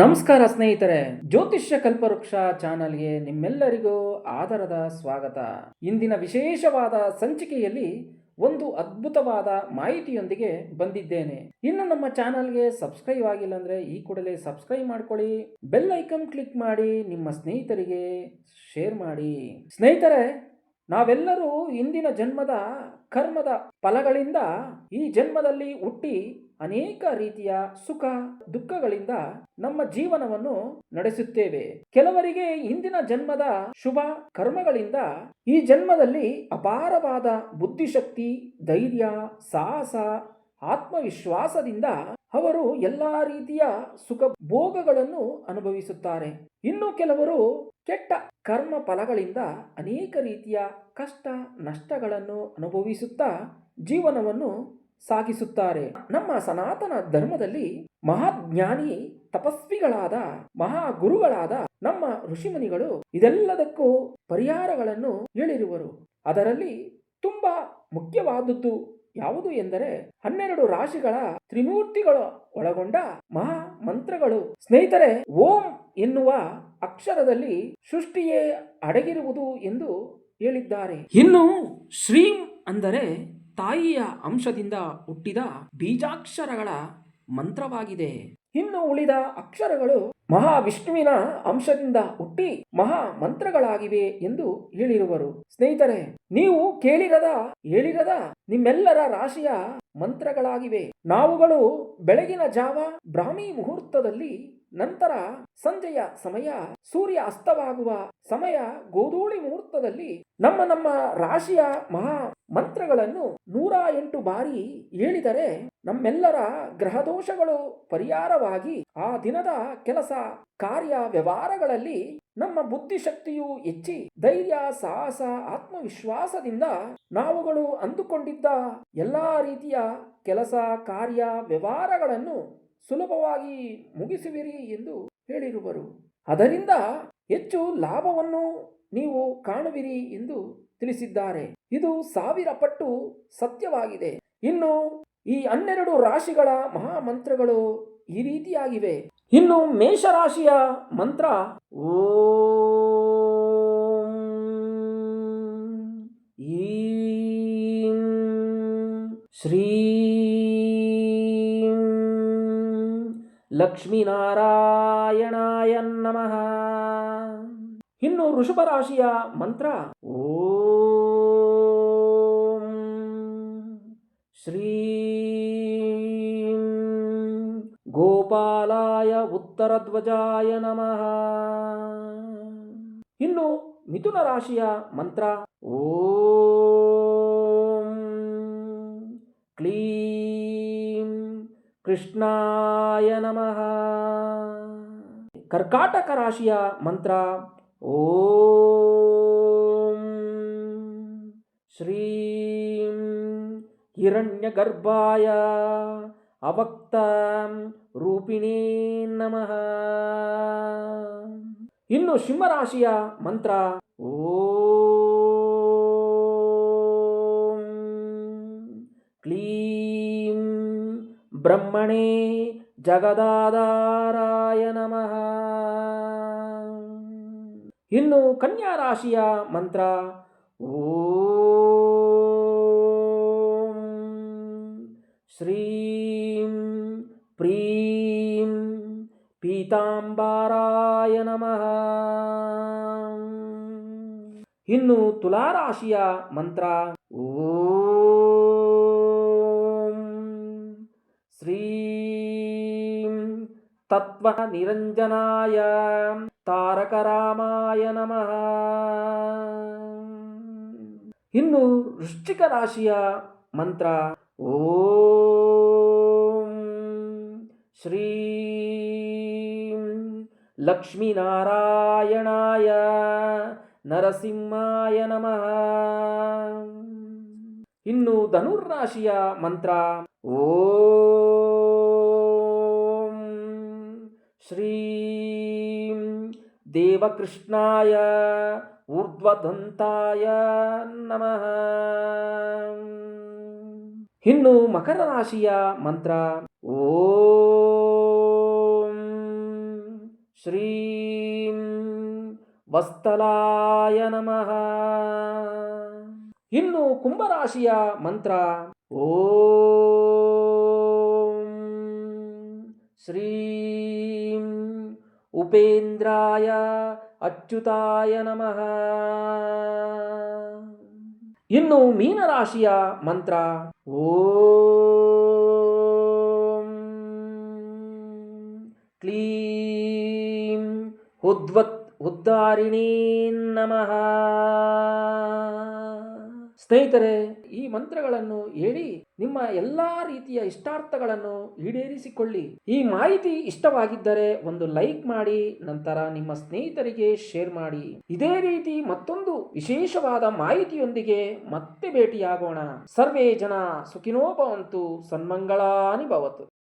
ನಮಸ್ಕಾರ ಸ್ನೇಹಿತರೆ, ಜ್ಯೋತಿಷ್ಯ ಕಲ್ಪವೃಕ್ಷ ಚಾನಲ್ಗೆ ನಿಮ್ಮೆಲ್ಲರಿಗೂ ಆದರದ ಸ್ವಾಗತ. ಇಂದಿನ ವಿಶೇಷವಾದ ಸಂಚಿಕೆಯಲ್ಲಿ ಒಂದು ಅದ್ಭುತವಾದ ಮಾಹಿತಿಯೊಂದಿಗೆ ಬಂದಿದ್ದೇನೆ. ಇನ್ನು ನಮ್ಮ ಚಾನಲ್ಗೆ ಸಬ್ಸ್ಕ್ರೈಬ್ ಆಗಿಲ್ಲ ಅಂದ್ರೆ ಈ ಕೂಡಲೇ ಸಬ್ಸ್ಕ್ರೈಬ್ ಮಾಡ್ಕೊಳ್ಳಿ. ಬೆಲ್ ಐಕನ್ ಕ್ಲಿಕ್ ಮಾಡಿ, ನಿಮ್ಮ ಸ್ನೇಹಿತರಿಗೆ ಶೇರ್ ಮಾಡಿ. ಸ್ನೇಹಿತರೆ, ನಾವೆಲ್ಲರೂ ಇಂದಿನ ಜನ್ಮದ ಕರ್ಮದ ಫಲಗಳಿಂದ ಈ ಜನ್ಮದಲ್ಲಿ ಹುಟ್ಟಿ ಅನೇಕ ರೀತಿಯ ಸುಖ, ದುಃಖಗಳಿಂದ ನಮ್ಮ ಜೀವನವನ್ನು ನಡೆಸುತ್ತೇವೆ. ಕೆಲವರಿಗೆ ಹಿಂದಿನ ಜನ್ಮದ ಶುಭ ಕರ್ಮಗಳಿಂದ ಈ ಜನ್ಮದಲ್ಲಿ ಅಪಾರವಾದ ಬುದ್ಧಿಶಕ್ತಿ, ಧೈರ್ಯ, ಸಾಹಸ, ಆತ್ಮವಿಶ್ವಾಸದಿಂದ ಅವರು ಎಲ್ಲಾ ರೀತಿಯ ಸುಖ ಭೋಗಗಳನ್ನು ಅನುಭವಿಸುತ್ತಾರೆ. ಇನ್ನು ಕೆಲವರು ಕೆಟ್ಟ ಕರ್ಮ ಫಲಗಳಿಂದ ಅನೇಕ ರೀತಿಯ ಕಷ್ಟ, ನಷ್ಟಗಳನ್ನು ಅನುಭವಿಸುತ್ತಾ ಜೀವನವನ್ನು ಸಾಗಿಸುತ್ತಾರೆ. ನಮ್ಮ ಸನಾತನ ಧರ್ಮದಲ್ಲಿ ಮಹಾಜ್ಞಾನಿ ತಪಸ್ವಿಗಳಾದ ಮಹಾಗುರುಗಳಾದ ನಮ್ಮ ಋಷಿಮುನಿಗಳು ಇದೆಲ್ಲದಕ್ಕೂ ಪರಿಹಾರಗಳನ್ನು ಹೇಳಿರುವರು. ಅದರಲ್ಲಿ ತುಂಬಾ ಮುಖ್ಯವಾದದ್ದು ಯಾವುದು ಎಂದರೆ ಹನ್ನೆರಡು ರಾಶಿಗಳ ತ್ರಿಮೂರ್ತಿಗಳು ಒಳಗೊಂಡ ಮಹಾ ಮಂತ್ರಗಳು ಸ್ನೇಹಿತರೆ, ಓಂ ಎನ್ನುವ ಅಕ್ಷರದಲ್ಲಿ ಸೃಷ್ಟಿಯೇ ಅಡಗಿರುವುದು ಎಂದು ಹೇಳಿದ್ದಾರೆ. ಇನ್ನು ಶ್ರೀಂ ಅಂದರೆ ತಾಯಿಯ ಅಂಶದಿಂದ ಹುಟ್ಟಿದ ಬೀಜಾಕ್ಷರಗಳ ಮಂತ್ರವಾಗಿದೆ. ಇನ್ನು ಉಳಿದ ಅಕ್ಷರಗಳು ಮಹಾವಿಷ್ಣುವಿನ ಅಂಶದಿಂದ ಹುಟ್ಟಿ ಮಹಾ ಮಂತ್ರಗಳಾಗಿವೆ ಎಂದು ಹೇಳಿರುವರು. ಸ್ನೇಹಿತರೆ, ನೀವು ಕೇಳಿರದ, ಹೇಳಿರದ ನಿಮ್ಮೆಲ್ಲರ ರಾಶಿಯ ಮಂತ್ರಗಳಾಗಿವೆ. ನಾವುಗಳು ಬೆಳಗಿನ ಜಾವ ಬ್ರಾಹ್ಮಿ ಮುಹೂರ್ತದಲ್ಲಿ ನಂತರ ಸಂಜೆಯ ಸಮಯ ಸೂರ್ಯ ಅಸ್ತವಾಗುವ ಸಮಯ ಗೋಧೂಳಿ ಮುಹೂರ್ತದಲ್ಲಿ ನಮ್ಮ ನಮ್ಮ ರಾಶಿಯ ಮಹಾ ಮಂತ್ರಗಳನ್ನು ನೂರ ಎಂಟು ಬಾರಿ ಹೇಳಿದರೆ ನಮ್ಮೆಲ್ಲರ ಗ್ರಹದೋಷಗಳು ಪರಿಹಾರವಾಗಿ ಆ ದಿನದ ಕೆಲಸ ಕಾರ್ಯ ವ್ಯವಹಾರಗಳಲ್ಲಿ ನಮ್ಮ ಬುದ್ಧಿಶಕ್ತಿಯು ಹೆಚ್ಚಿ ಧೈರ್ಯ, ಸಾಹಸ, ಆತ್ಮವಿಶ್ವಾಸದಿಂದ ನಾವುಗಳು ಅಂದುಕೊಂಡಿದ್ದ ಎಲ್ಲಾ ರೀತಿಯ ಕೆಲಸ, ಕಾರ್ಯ, ವ್ಯವಹಾರಗಳನ್ನು ಸುಲಭವಾಗಿ ಮುಗಿಸುವಿರಿ ಎಂದು ಹೇಳಿರುವರು. ಅದರಿಂದ ಹೆಚ್ಚು ಲಾಭವನ್ನು ನೀವು ಕಾಣುವಿರಿ ಎಂದು ತಿಳಿಸಿದ್ದಾರೆ. ಇದು ಸಾವಿರ ಪಟ್ಟು ಸತ್ಯವಾಗಿದೆ. ಇನ್ನು ಈ ಹನ್ನೆರಡು ರಾಶಿಗಳ ಮಹಾಮಂತ್ರಗಳು ಈ ರೀತಿಯಾಗಿವೆ. ಇನ್ನು ಮೇಷರಾಶಿಯ ಮಂತ್ರ ಓಂ ಶ್ರೀಂ ಲಕ್ಷ್ಮೀನಾರಾಯಣಾಯ ನಮಃ. ಇನ್ನು ವೃಷಭ ರಾಶಿಯ ಮಂತ್ರ ಓಂ ಶ್ರೀಂ ಗೋಪಾಲಾಯ ಉತ್ತರಧ್ವಜಾಯ ನಮಃ. ಇನ್ನು ಮಿಥುನ ರಾಶಿಯ ಮಂತ್ರ, ಓಂ ಕ್ಲೀಂ ಕೃಷ್ಣಾಯ ನಮಃ. ಕರ್ಕಾಟಕ ರಾಶಿಯ ಮಂತ್ರ, ಓಂ ಶ್ರೀಂ ಹಿರಣ್ಯಗರ್ಭಾಯ ಅವಕ್ತ ರೂಪಿಣೀ ನಮಃ. ಇನ್ನು ಸಿಂಹರಾಶಿಯ ಮಂತ್ರ, ಓಂ ಕ್ಲೀಂ ಬ್ರಹ್ಮಣೇ ಜಗದಾಧಾರಾಯ ನಮಃ. ಇನ್ನು ಕನ್ಯಾ ರಾಶಿಯ ಮಂತ್ರ, ಓ ಶ್ರೀಂ ಪೀತಾಂಬರಾಯ ನಮಃ. ಇನ್ನು ತುಲಾರಾಶಿಯ ಮಂತ್ರ, ಓಂ ಶ್ರೀಂ ತತ್ವ ನಿರಂಜನಾಯ ತಾರಕರಾಮಾಯ ನಮಃ. ಇನ್ನು ವೃಶ್ಚಿಕ ರಾಶಿಯ ಮಂತ್ರ, ಓಂ ಶ್ರೀಂ ಲಕ್ಷ್ಮೀನಾರಾಯಣಾಯ ನರಸಿಂಹಾಯ ನಮಃ. ಇನ್ನು ಧನುರ್ರಾಶಿಯ ಮಂತ್ರ, ಓಂ ಶ್ರೀಂ ದೇವಕೃಷ್ಣಾಯ ಊರ್ಧ್ವದಂತಾಯ ನಮಃ. ಇನ್ನು ಮಕರ ರಾಶಿಯ ಮಂತ್ರ, ಓಂ ಶ್ರೀಂ ವಸ್ತಲಾಯ ನಮಃ ಇನ್ನು ಕುಂಭರಾಶಿಯ ಮಂತ್ರ ಓಂ ಶ್ರೀಂ ಉಪೇಂದ್ರಾಯ ಅಚ್ಯುತಾಯ ನಮಃ ಇನ್ನು ಮೀನರಾಶಿಯ ಮಂತ್ರ ಓಂ ಉದ್ವತ್ ನಮಃ. ಸ್ನೇಹಿತರೆ, ಈ ಮಂತ್ರಗಳನ್ನು ಹೇಳಿ ನಿಮ್ಮ ಎಲ್ಲಾ ರೀತಿಯ ಇಷ್ಟಾರ್ಥಗಳನ್ನು ಈಡೇರಿಸಿಕೊಳ್ಳಿ. ಈ ಮಾಹಿತಿ ಇಷ್ಟವಾಗಿದ್ದರೆ ಒಂದು ಲೈಕ್ ಮಾಡಿ, ನಂತರ ನಿಮ್ಮ ಸ್ನೇಹಿತರಿಗೆ ಶೇರ್ ಮಾಡಿ. ಇದೇ ರೀತಿ ಮತ್ತೊಂದು ವಿಶೇಷವಾದ ಮಾಹಿತಿಯೊಂದಿಗೆ ಮತ್ತೆ ಭೇಟಿಯಾಗೋಣ. ಸರ್ವೇ ಜನ ಸುಖಿನೋಪವಂತು ಸನ್ಮಂಗಳಾನಿ ಭವತು.